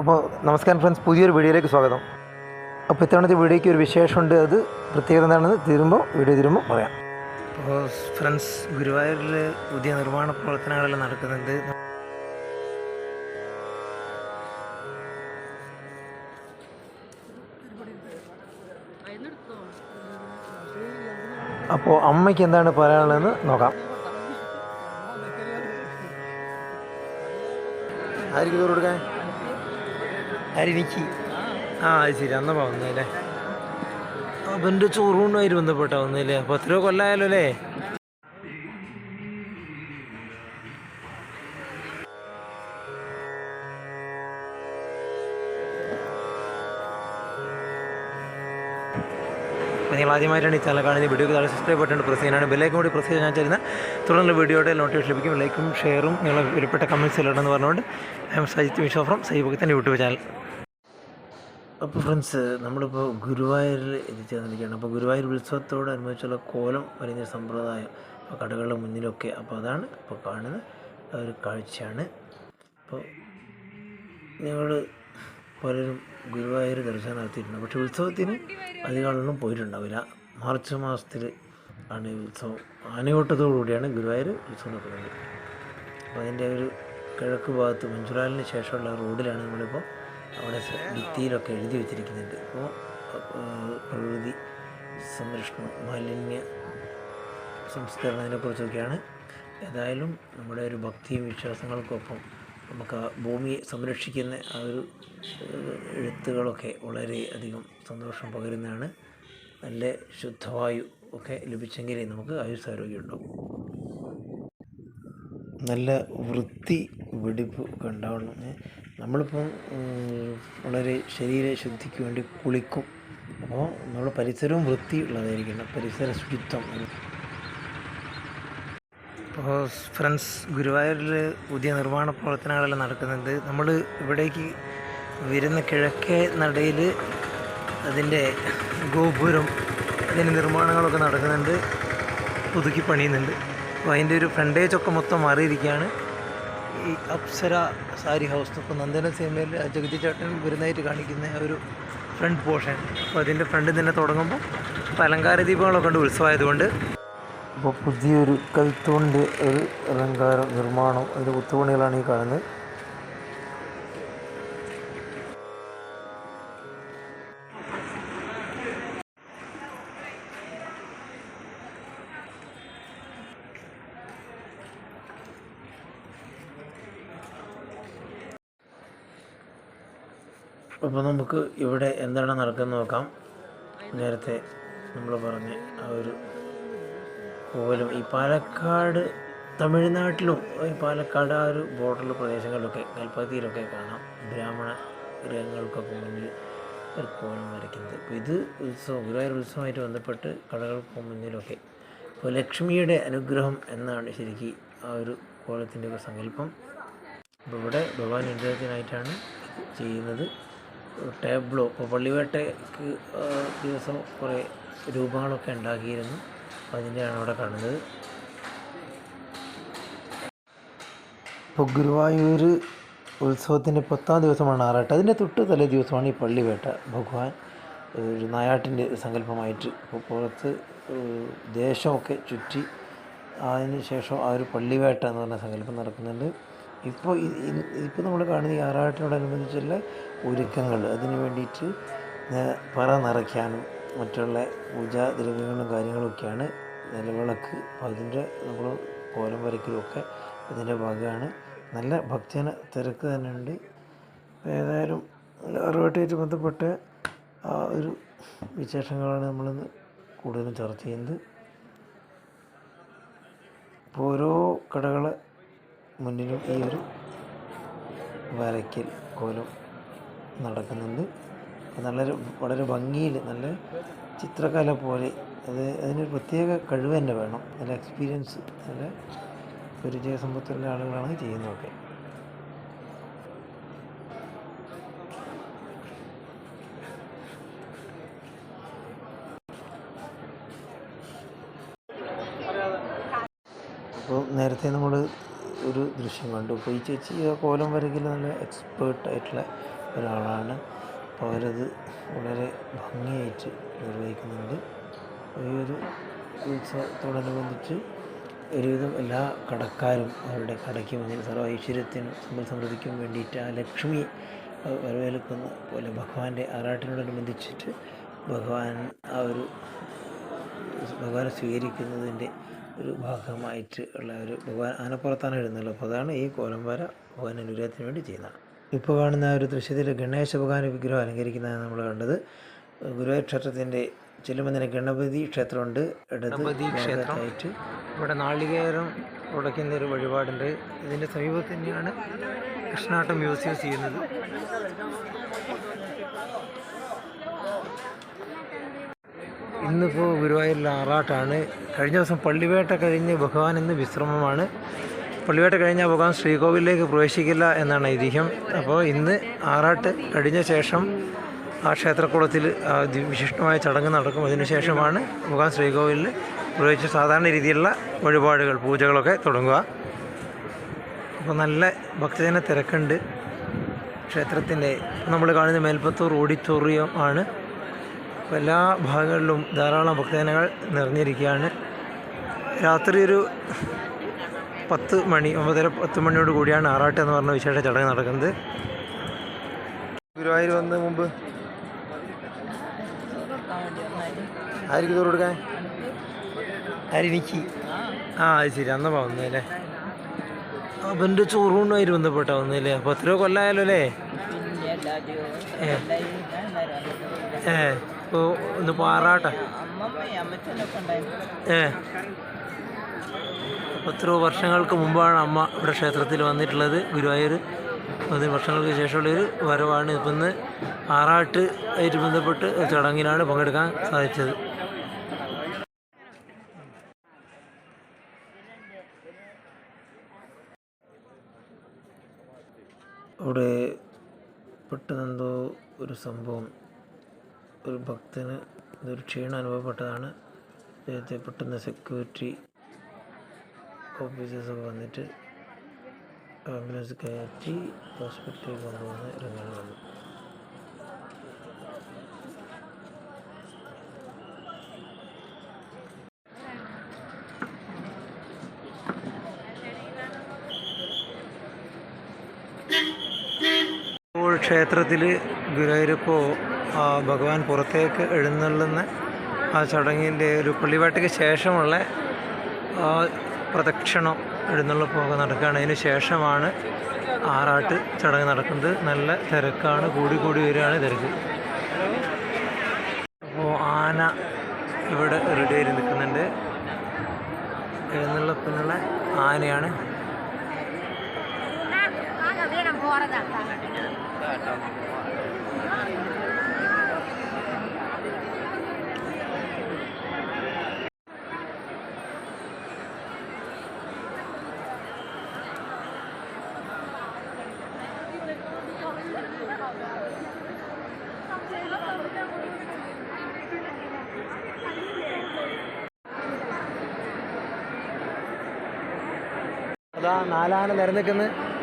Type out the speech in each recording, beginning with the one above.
അപ്പോൾ നമസ്കാരം ഫ്രണ്ട്സ് പുതിയൊരു വീഡിയോയിലേക്ക് സ്വാഗതം. അപ്പോൾ ഇത്തവണത്തെ വീഡിയോയ്ക്ക് ഒരു വിശേഷമുണ്ട്. അത് പ്രത്യേകത എന്താണെന്ന് തീരുമ്പോൾ വീഡിയോ തീരുമ്പോൾ പറയാം. അപ്പോൾ ഫ്രണ്ട്സ് ഗുരുവായൂരിൽ പുതിയ നിർമ്മാണ പ്രവർത്തനങ്ങളെല്ലാം നടക്കുന്നുണ്ട്. അപ്പോൾ അമ്മയ്ക്ക് എന്താണ് പറയാനുള്ളതെന്ന് നോക്കാം. ആയിരിക്കും കൊടുക്കാൻ? ആരെനിക്ക് ആ അത് ശരി. അന്നപ്പോ വന്നല്ലേ അപ്പം എന്റെ ചോറുകൊണ്ടുമായിട്ട് ബന്ധപ്പെട്ടാ വന്നില്ലേ അപ്പൊ എത്രയോ കൊല്ലായാലോ അല്ലേ? നിങ്ങൾ ആദ്യമായിട്ടാണ് ഈ ചാനൽ കാണുന്നത്. വീഡിയോക്ക് താഴെ സബ്സ്ക്രൈബ് ബട്ടൺ പ്രസ് ചെയ്യാനാണ്. ബെല്ലൈക്കും കൂടി പ്രസ് ചെയ്ത് ഞാൻ തുടർന്നുള്ള വീഡിയോയുടെ നോട്ടിഫിക്കേഷൻ ലഭിക്കും. ലൈക്കും ഷെയറും നിങ്ങളെ വിലപ്പെട്ട കമന്റ്സ് ഇടണമെന്ന് പറഞ്ഞുകൊണ്ട് I am Sajith Misho from സൈബുക്കത്തിന്റെ YouTube channel അപ്പോൾ ഫ്രണ്ട്സ് നമ്മളിപ്പോൾ ഗുരുവായൂരിൽ എത്തിച്ചേർന്നിരിക്കുകയാണ്. അപ്പോൾ ഗുരുവായൂർ ഉത്സവത്തോടനുബന്ധിച്ചുള്ള കോലം വരുന്ന സമ്പ്രദായം അപ്പോൾ കടകളുടെ മുന്നിലൊക്കെ. അപ്പോൾ അതാണ് ഇപ്പോൾ കാണുന്ന ഒരു കാഴ്ചയാണ്. അപ്പോൾ ഞങ്ങൾ പലരും ഗുരുവായൂർ ദർശനം നടത്തിയിട്ടുണ്ട് പക്ഷേ ഉത്സവത്തിന് അധികം ആളൊന്നും പോയിട്ടുണ്ടാവില്ല. മാർച്ച് മാസത്തിൽ ആണ് ഈ ഉത്സവം. ആനയോട്ടത്തോടുകൂടിയാണ് ഗുരുവായൂർ ഉത്സവം നടക്കുന്നത്. അപ്പോൾ അതിന്റെ ഒരു കിഴക്ക് ഭാഗത്ത് മഞ്ചുറാലിന് ശേഷമുള്ള റോഡിലാണ് നമ്മളിപ്പോൾ അവിടെ ഭിത്തിയിലൊക്കെ എഴുതി വെച്ചിരിക്കുന്നുണ്ട്. അപ്പോൾ പ്രകൃതി സംരക്ഷണം മാലിന്യ സംസ്കരണത്തിനെക്കുറിച്ചൊക്കെയാണ് ഏതായാലും നമ്മുടെ ഒരു ഭക്തിയും വിശ്വാസങ്ങൾക്കൊപ്പം നമുക്ക് ആ ഭൂമിയെ സംരക്ഷിക്കുന്ന ആ ഒരു എഴുത്തുകളൊക്കെ വളരെ അധികം സന്തോഷം പകരുന്നതാണ്. നല്ല ശുദ്ധവായു ഒക്കെ ലഭിച്ചെങ്കിലേ നമുക്ക് ആയുസ്സാരോഗ്യം ഉണ്ടാവും നല്ല വൃത്തി വെടിപ്പ് ഒക്കെ ഉണ്ടാവണം നമ്മളിപ്പം വളരെ ശരീര ശുദ്ധിക്ക് വേണ്ടി കുളിക്കും. അപ്പോൾ നമ്മൾ പരിസരവും വൃത്തി ഉള്ളതായിരിക്കണം പരിസര ശുചിത്വം. അപ്പോൾ ഫ്രണ്ട്സ് ഗുരുവായൂരിൽ പുതിയ നിർമ്മാണ പ്രവർത്തനങ്ങളെല്ലാം നടക്കുന്നുണ്ട്. നമ്മൾ ഇവിടേക്ക് വരുന്ന കിഴക്കേ നടയിൽ അതിന്റെ ഗോപുരം അതിന്റെ നിർമ്മാണങ്ങളൊക്കെ നടക്കുന്നുണ്ട്. പുതുക്കി പണിയുന്നുണ്ട്. അപ്പോൾ അതിന്റെ ഒരു ഫ്രണ്ടേജ് ഒക്കെ മൊത്തം മാറിയിരിക്കുകയാണ്. ഈ അപ്സര സാരി ഹൗസ് ഇപ്പോൾ നന്ദന സിനിമയിൽ ജഗതി ചേട്ടൻ വരുന്നതായിട്ട് കാണിക്കുന്ന ഒരു ഫ്രണ്ട് പോർഷൻ അപ്പോൾ അതിന്റെ ഫ്രണ്ടിൽ തന്നെ തുടങ്ങുമ്പോൾ അപ്പോൾ അലങ്കാര ദീപങ്ങളൊക്കെ ഉണ്ട് ഉത്സവമായതുകൊണ്ട് അപ്പോൾ പുതിയൊരു കൽത്തൂണിന്റെ ഒരു അലങ്കാരം നിർമ്മാണം അതിന്റെ കുത്തുപണികളാണ് ഈ കാണുന്നത്. അപ്പോൾ നമുക്ക് ഇവിടെ എന്താണ് നടക്കുന്നത് നോക്കാം. നേരത്തെ നമ്മൾ പറഞ്ഞ ആ ഒരു കോലം ഈ പാലക്കാട് തമിഴ്നാട്ടിലും ഈ പാലക്കാട് ആ ഒരു ബോർഡർ പ്രദേശങ്ങളിലൊക്കെ കൽപ്പത്തിയിലൊക്കെ കാണാം. ബ്രാഹ്മണ ഗ്രഹങ്ങൾക്കൊക്കെ മുന്നിൽ ഒരു കോലം വരയ്ക്കുന്നത്. അപ്പോൾ ഇത് ഉത്സവം ഗുരുവായൂർ ഉത്സവമായിട്ട് ബന്ധപ്പെട്ട് കടകൾക്ക് മുന്നിലൊക്കെ. ഇപ്പോൾ ലക്ഷ്മിയുടെ അനുഗ്രഹം എന്നാണ് ശരിക്കും ആ ഒരു കോലത്തിന്റെ ഒരു സങ്കല്പം. അപ്പോൾ ഇവിടെ ഭഗവാൻ അനുഗ്രഹത്തിനായിട്ടാണ് ചെയ്യുന്നത്. ടേബിളോ ഇപ്പോൾ പള്ളിവേട്ടയ്ക്ക് ദിവസം കുറേ രൂപങ്ങളൊക്കെ ഉണ്ടാക്കിയിരുന്നു. അതിന്റെയാണ് അവിടെ കാണുന്നത്. ഇപ്പോൾ ഗുരുവായൂർ ഉത്സവത്തിന്റെ പത്താം ദിവസമാണ് ആറാട്ട്. അതിന്റെ തൊട്ട് തലേ ദിവസമാണ് ഈ പള്ളിവേട്ട. ഭഗവാൻ ഒരു നായാട്ടിന്റെ സങ്കല്പമായിട്ട് ഇപ്പോൾ പുറത്ത് ദേശമൊക്കെ ചുറ്റി അതിന് ശേഷം ആ ഒരു പള്ളിവേട്ട എന്ന് പറഞ്ഞ സങ്കല്പം നടക്കുന്നുണ്ട്. ഇപ്പോൾ ഇപ്പോൾ നമ്മൾ കാണുന്ന ഈ ആറാട്ടിനോടനുബന്ധിച്ചുള്ള ഒരുക്കങ്ങൾ. അതിന് വേണ്ടിയിട്ട് പറ നിറയ്ക്കാനും മറ്റുള്ള പൂജാദ്രവ്യങ്ങളും കാര്യങ്ങളൊക്കെയാണ് നിലവിളക്ക് അതിന്റെ നമ്മൾ കോലം വരയ്ക്കലുമൊക്കെ അതിന്റെ ഭാഗമാണ്. നല്ല ഭക്തജന തിരക്ക് തന്നെയുണ്ട്. ഏതായാലും അറിവായിട്ടുമായിട്ട് ബന്ധപ്പെട്ട ആ ഒരു വിശേഷങ്ങളാണ് നമ്മളിന്ന് കൂടുതലും ചർച്ച ചെയ്യുന്നത്. ഇപ്പോൾ ഓരോ കടകളെ മുന്നിലും ഈ ഒരു വരയ്ക്കൽ കോലം നടക്കുന്നുണ്ട്. നല്ലൊരു വളരെ ഭംഗിയിൽ നല്ല ചിത്രകല പോലെ അത് അതിനൊരു പ്രത്യേക കഴിവ് തന്നെ വേണം. നല്ല എക്സ്പീരിയൻസ് നല്ല പരിചയസമ്പത്തുള്ള ആളുകളാണ് ചെയ്യുന്നതൊക്കെ. അപ്പോൾ നേരത്തെ നമ്മൾ ഒരു ദൃശ്യം കണ്ടു. അപ്പോൾ ഈ ചേച്ചി കോലം വരയ്ക്കൽ നല്ല എക്സ്പേർട്ട് ആയിട്ടുള്ള ഒരാളാണ്. അവരത് വളരെ ഭംഗിയായിട്ട് നിർവഹിക്കുന്നുണ്ട്. ഈ ഒരു ഉത്സവത്തോടനുബന്ധിച്ച് ഒരുവിധം എല്ലാ കടക്കാരും അവരുടെ കടയ്ക്ക് മുന്നിൽ സർവ ഐശ്വര്യത്തിനും സമ്പൽ സമൃദ്ധിക്കും വേണ്ടിയിട്ട് ആ ലക്ഷ്മി വരവേൽക്കുന്ന പോലെ ഭഗവാന്റെ ആറാട്ടിനോടനുബന്ധിച്ചിട്ട് ഭഗവാൻ ആ ഒരു ഭഗവാനെ സ്വീകരിക്കുന്നതിന്റെ ഒരു ഭാഗമായിട്ട് ഉള്ള ഒരു ഭഗവാൻ ആനപ്പുറത്താണ് എഴുന്നള്ളത് അപ്പോൾ അതാണ് ഈ കോലംപാര ഭഗവാൻ അനുഗ്രഹത്തിന് വേണ്ടി ചെയ്യുന്നതാണ് ഇപ്പോൾ കാണുന്ന ഒരു ദൃശ്യത്തിൽ ഗണേശ ഭഗവാൻ വിഗ്രഹം അലങ്കരിക്കുന്നതാണ് നമ്മൾ കണ്ടത്. ഗുരുവായൂർ ക്ഷേത്രത്തിന്റെ ചെല്ലുമ്പോൾ ഗണപതി ക്ഷേത്രമുണ്ട്. ഗണപതി ക്ഷേത്രമായിട്ട് ഇവിടെ നാളികേരം ഉടയ്ക്കുന്ന ഒരു വഴിപാടുണ്ട്. ഇതിന്റെ സമീപത്ത് തന്നെയാണ് കൃഷ്ണാട്ടം മ്യൂസിയം ചെയ്യുന്നത്. ഇന്നിപ്പോൾ ഗുരുവായൂരിൽ ആറാട്ടാണ്. കഴിഞ്ഞ ദിവസം പള്ളിവേട്ട കഴിഞ്ഞ് ഭഗവാൻ ഇന്ന് വിശ്രമമാണ്. പള്ളിവേട്ട കഴിഞ്ഞാൽ പോകാൻ ശ്രീകോവിലേക്ക് പ്രവേശിക്കില്ല എന്നാണ് ഐതിഹ്യം. അപ്പോൾ ഇന്ന് ആറാട്ട് കഴിഞ്ഞ ശേഷം ആ ക്ഷേത്രക്കുളത്തിൽ വിശിഷ്ടമായ ചടങ്ങ് നടക്കും. അതിനുശേഷമാണ് ഭഗവാൻ ശ്രീകോവിലിൽ പ്രവേശിച്ച സാധാരണ രീതിയിലുള്ള വഴിപാടുകൾ പൂജകളൊക്കെ തുടങ്ങുക. അപ്പോൾ നല്ല ഭക്തജന തിരക്കുണ്ട്. ക്ഷേത്രത്തിന്റെ നമ്മൾ കാണുന്ന മേൽപ്പത്തൂർ ഓഡിറ്റോറിയം ആണ്. എല്ലാ ഭാഗങ്ങളിലും ധാരാളം ഭക്തജനങ്ങൾ നിറഞ്ഞിരിക്കുകയാണ്. രാത്രി ഒരു പത്ത് മണി ഒമ്പതര പത്ത് മണിയോട് കൂടിയാണ് ആറാട്ട് എന്ന് പറഞ്ഞ വിശേഷ ചടങ്ങ് നടക്കുന്നത്. ഗുരുവായൂർ വന്ന് മുമ്പ് ആർക്ക് ചോറ് കൊടുക്കാൻ ആരെനിക്ക് ആ അത് ശരി അന്ന വന്നല്ലേ അവന്റെ ചോറൂണുമായിട്ട് ബന്ധപ്പെട്ട വന്നല്ലേ അപ്പോൾ എത്രയോ കൊല്ലായാലോ അല്ലേ? ഏ. ഏ ഇപ്പോൾ ഒന്ന് പാറാട്ട ഏ. എത്രയോ വർഷങ്ങൾക്ക് മുമ്പാണ് അമ്മ ഇവിടെ ക്ഷേത്രത്തിൽ വന്നിട്ടുള്ളത്. ഗുരുവായൂർ പതിന് വർഷങ്ങൾക്ക് ശേഷമുള്ളൊരു വരവാണ്. ഇപ്പം ഇന്ന് ആറാട്ട് ആയിട്ട് ബന്ധപ്പെട്ട് ചടങ്ങിനാണ് പങ്കെടുക്കാൻ സാധിച്ചത്. അവിടെ പെട്ടെന്നെന്തോ ഒരു സംഭവം. ഒരു ഭക്തന് ഇതൊരു ക്ഷീണം അനുഭവപ്പെട്ടതാണ്. അദ്ദേഹത്തെ പെട്ടെന്ന് സെക്യൂരിറ്റി ഓഫീസേഴ്സൊക്കെ വന്നിട്ട് ആംബുലൻസ് കയറ്റി ഹോസ്പിറ്റലിൽ കൊണ്ടുവന്ന് രംഗങ്ങൾ വന്നു. ഇപ്പോൾ ക്ഷേത്രത്തിൽ ആ ഭഗവാൻ പുറത്തേക്ക് എഴുന്നള്ളുന്ന ആ ചടങ്ങിന്റെ ഒരു പള്ളിവേട്ടയ്ക്ക് ശേഷമുള്ള പ്രദക്ഷിണം എഴുന്നള്ളി പോകെ നടക്കുകയാണ് അതിന് ശേഷമാണ് ആറാട്ട് ചടങ്ങ് നടക്കുന്നത് നല്ല തിരക്കാണ് കൂടി കൂടി വരികയാണ് തിരക്ക് അപ്പോൾ ആന ഇവിടെ റെഡി ആയി നിൽക്കുന്നുണ്ട് എഴുന്നള്ളപ്പിനുള്ള ആനയാണ് പോറതാ അതാ നാലാന നിരന്നിക്കുന്ന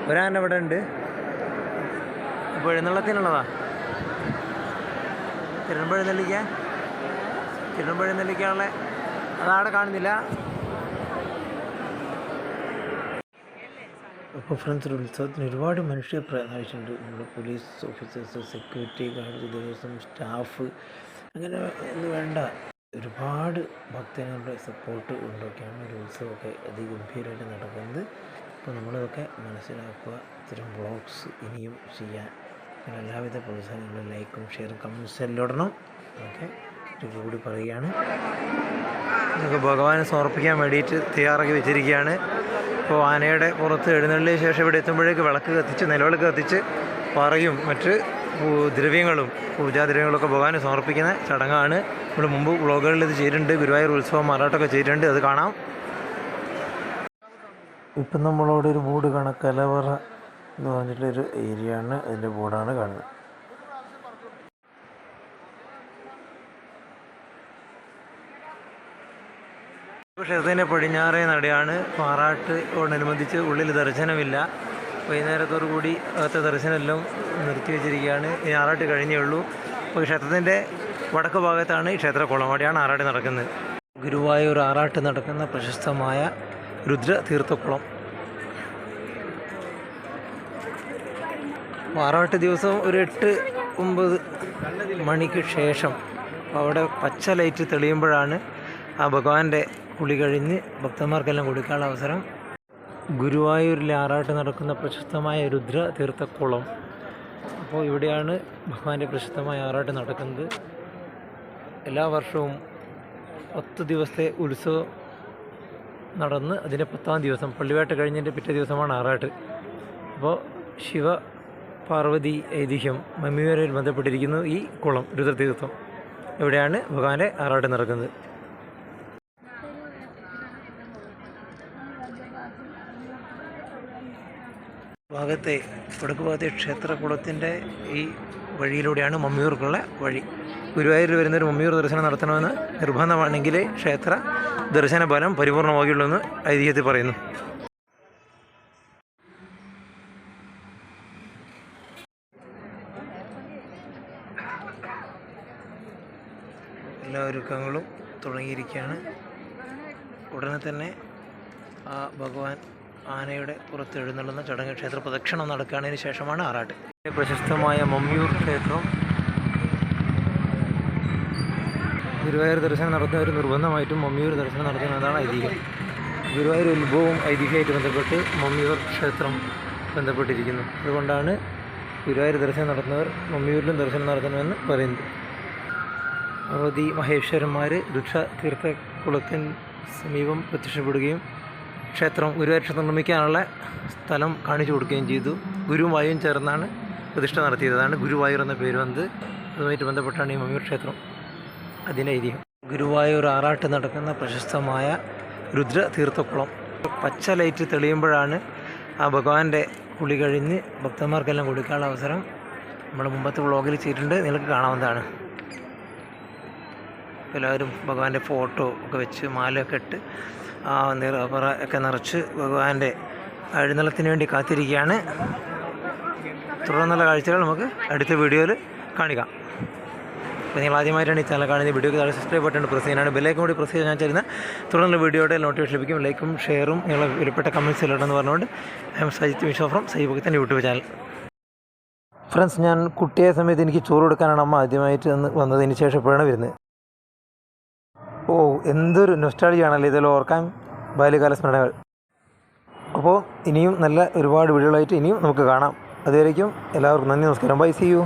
ഒരാന ഇവിടെ ഉണ്ട്. അപ്പോൾ എഴുന്നള്ളത്തിനുള്ളതാ. തിരുമ്പഴ നെല്ലിക്ക തിരുമ്പഴ നെല്ലിക്കാനുള്ള അതവിടെ കാണുന്നില്ല. അപ്പോൾ ഫ്രണ്ട്സ് ഒരു ഉത്സവത്തിന് ഒരുപാട് മനുഷ്യ പ്രയത്നിച്ചിട്ടുണ്ട് നമ്മുടെ police officers security guard Devaswom staff അങ്ങനെ ഒന്നും വേണ്ട. ഒരുപാട് ഭക്തജനങ്ങളുടെ സപ്പോർട്ട് കൊണ്ടൊക്കെയാണ് ഒരു ഉത്സവമൊക്കെ അതിഗംഭീരമായിട്ട് നടക്കുന്നത്. അപ്പോൾ നമ്മളിതൊക്കെ മനസ്സിലാക്കുക. ഇത്തരം ബ്ലോഗ്സ് ഇനിയും ചെയ്യാൻ എല്ലാവിധ പ്രോത്സാഹനങ്ങളും ലൈക്കും ഷെയറും കമൻസ് എല്ലാം ഇടണം. ഓക്കെ കൂടി പറയുകയാണ്. ഇതൊക്കെ ഭഗവാനെ സമർപ്പിക്കാൻ വേണ്ടിയിട്ട് തയ്യാറാക്കി വെച്ചിരിക്കുകയാണ്. ഇപ്പോൾ ആനയുടെ പുറത്ത് എഴുന്നള്ളിയ ശേഷം ഇവിടെ എത്തുമ്പോഴേക്ക് വിളക്ക് കത്തിച്ച് നിലവിളക്ക് കത്തിച്ച് പറയും. മറ്റ് ദ്രവ്യങ്ങളും പൂജാദ്രവ്യങ്ങളൊക്കെ ഭഗവാന് സമർപ്പിക്കുന്ന ചടങ്ങാണ്. നമ്മൾ മുമ്പ് വ്ളോഗുകളിൽ ഇത് ചെയ്തിട്ടുണ്ട്. ഗുരുവായൂർ ഉത്സവം മാറാട്ടമൊക്കെ ചെയ്തിട്ടുണ്ട്. അത് കാണാം. ഇപ്പം നമ്മളവിടെ ഒരു ബോർഡ് കാണാം കലവറ എന്ന് പറഞ്ഞിട്ടൊരു ഏരിയ ആണ് അതിന്റെ ബോർഡാണ് കാണുന്നത്. ക്ഷേത്രത്തിന്റെ പടിഞ്ഞാറേ നടയാണ്. പാറാട്ടോടനുബന്ധിച്ച് ഉള്ളിൽ ദർശനമില്ല. വൈകുന്നേരത്തോടു കൂടി അകത്തെ ദർശനമെല്ലാം നിർത്തി വെച്ചിരിക്കുകയാണ്. ഇനി ആറാട്ട് കഴിഞ്ഞേ ഉള്ളൂ. അപ്പോൾ ക്ഷേത്രത്തിന്റെ വടക്ക് ഭാഗത്താണ് ഈ ക്ഷേത്രക്കുളം അവിടെയാണ് ആറാട്ട് നടക്കുന്നത്. ഗുരുവായൂർ ആറാട്ട് നടക്കുന്ന പ്രശസ്തമായ രുദ്ര തീർത്ഥക്കുളം ആറാട്ട് ദിവസം ഒരു എട്ട് ഒമ്പത് മണിക്ക് ശേഷം അവിടെ പച്ച ലൈറ്റ് തെളിയുമ്പോഴാണ് ആ ഭഗവാന്റെ കുളി കഴിഞ്ഞ് ഭക്തന്മാർക്കെല്ലാം കൊടുക്കാനുള്ള അവസരം. ഗുരുവായൂരിലെ ആറാട്ട് നടക്കുന്ന പ്രശസ്തമായ രുദ്ര തീർത്ഥക്കുളം അപ്പോൾ ഇവിടെയാണ് ഭഗവാന്റെ പ്രശസ്തമായ ആറാട്ട് നടക്കുന്നത്. എല്ലാ വർഷവും പത്ത് ദിവസത്തെ ഉത്സവം നടന്ന് അതിന്റെ പത്താം ദിവസം പള്ളിവേട്ട കഴിഞ്ഞതിന്റെ പിറ്റേ ദിവസമാണ് ആറാട്ട്. അപ്പോൾ ശിവ പാർവതി ഐതിഹ്യം മമ്മിവരിൽ ബന്ധപ്പെട്ടിരിക്കുന്നു ഈ കുളം രുദ്രതീർത്ഥം. ഇവിടെയാണ് ഭഗവാന്റെ ആറാട്ട് നടക്കുന്നത്. ഭാഗത്തെ വടക്ക് ഭാഗത്തെ ക്ഷേത്രകുളത്തിന്റെ ഈ വഴിയിലൂടെയാണ് മമ്മിയൂർക്കുള്ള വഴി. ഗുരുവായൂരിൽ വരുന്നൊരു മമ്മിയൂർ ദർശനം നടത്തണമെന്ന് നിർബന്ധമാണെങ്കിൽ ക്ഷേത്ര ദർശന ഫലം പരിപൂർണമാകുള്ളൂ എന്ന് ഐതിഹ്യത്തിൽ പറയുന്നു. എല്ലാ ഒരുക്കങ്ങളും തുടങ്ങിയിരിക്കുകയാണ്. ഉടനെ തന്നെ ആ ഭഗവാൻ ആനയുടെ പുറത്ത് എഴുന്നള്ളുന്ന ചടങ്ങ് ക്ഷേത്ര പ്രദക്ഷിണം നടക്കുകയാണതിന് ശേഷമാണ് ആറാട്ട്. പ്രശസ്തമായ മമ്മിയൂർ ക്ഷേത്രം ഗുരുവായൂർ ദർശനം നടത്തുന്നവർ നിർബന്ധമായിട്ടും മമ്മിയൂർ ദർശനം നടത്തുന്നതാണ് ഐതിഹ്യം. ഗുരുവായൂർ ഉത്ഭവവും ഐതിഹ്യമായിട്ട് ബന്ധപ്പെട്ട് മമ്മിയൂർ ക്ഷേത്രം ബന്ധപ്പെട്ടിരിക്കുന്നു. അതുകൊണ്ടാണ് ഗുരുവായൂർ ദർശനം നടത്തുന്നവർ മമ്മിയൂരിലും ദർശനം നടത്തണമെന്ന് പറയുന്നത്. അവധി മഹേശ്വരന്മാർ രുക്ഷ തീർത്ഥകുളത്തിന് സമീപം പ്രത്യക്ഷപ്പെടുകയും ക്ഷേത്രം ഗുരുവായൂർ ക്ഷേത്രം നിർമ്മിക്കാനുള്ള സ്ഥലം കാണിച്ചു കൊടുക്കുകയും ചെയ്തു. ഗുരുവായും ചേർന്നാണ് പ്രതിഷ്ഠ നടത്തിയത്. അതാണ് ഗുരുവായൂർ എന്ന പേര് വന്നത്. അതുമായിട്ട് ബന്ധപ്പെട്ടാണ് ഈ മമ്മിയൂർ ക്ഷേത്രം അതിന്റെ ഐതിഹ്യം. ഗുരുവായൂർ ആറാട്ട് നടക്കുന്ന പ്രശസ്തമായ രുദ്ര തീർത്ഥക്കുളം പച്ച ലൈറ്റ് തെളിയുമ്പോഴാണ് ആ ഭഗവാന്റെ കുളി കഴിഞ്ഞ് ഭക്തന്മാർക്കെല്ലാം കൊടുക്കാനുള്ള അവസരം നമ്മൾ മുമ്പത്തെ വ്ളോഗിൽ ചെയ്തിട്ടുണ്ട്. നിങ്ങൾക്ക് കാണാവുന്നതാണ്. എല്ലാവരും ഭഗവാന്റെ ഫോട്ടോ ഒക്കെ വെച്ച് മാലയൊക്കെ ഇട്ട് ആ നിറപറ ഒക്കെ നിറച്ച് ഭഗവാന്റെ എഴുന്നള്ളത്തിന് വേണ്ടി കാത്തിരിക്കുകയാണ്. തുടർന്നുള്ള കാഴ്ചകൾ നമുക്ക് അടുത്ത വീഡിയോയിൽ കാണിക്കാം. അപ്പോൾ നിങ്ങൾ ആദ്യമായിട്ടാണ് ഈ ചാനൽ കാണുന്നത് വീഡിയോക്ക് താഴെ സബ്സ്ക്രൈബ് ബട്ടൺ പ്രസ് ചെയ്യാനാണ്. ബെല്ലൈക്കും കൂടി പ്രസ് ചെയ്ത് ഞാൻ തരുന്ന തുടർന്നുള്ള വീഡിയോയുടെ നോട്ടിഫിക്കേഷൻ ലഭിക്കും. ലൈക്കും ഷെയറും നിങ്ങളെ വിലപ്പെട്ട കമന്റ്സ് ഇടണമെന്ന് പറഞ്ഞുകൊണ്ട് I am Sajith Misho from സൈബുക്കത്തിന്റെ YouTube channel friends ഞാൻ കുട്ടിയെ സമയത്ത് എനിക്ക് ചോറ് കൊടുക്കാനാണ് അമ്മ ആദ്യമായിട്ട് വന്ന് വന്നതിന് ശേഷം എപ്പോഴാണ് വരുന്നത്. ഓ എന്തൊരു നൊസ്റ്റാളിയാണല്ലോ ഇതെല്ലാം ഓർക്കാൻ ബാല്യകാല സ്മരണകൾ അപ്പോൾ ഇനിയും നല്ല ഒരുപാട് വീഡിയോകളായിട്ട് ഇനിയും നമുക്ക് കാണാം. അതുവരേക്കും എല്ലാവർക്കും നന്ദി നമസ്കാരം. By C U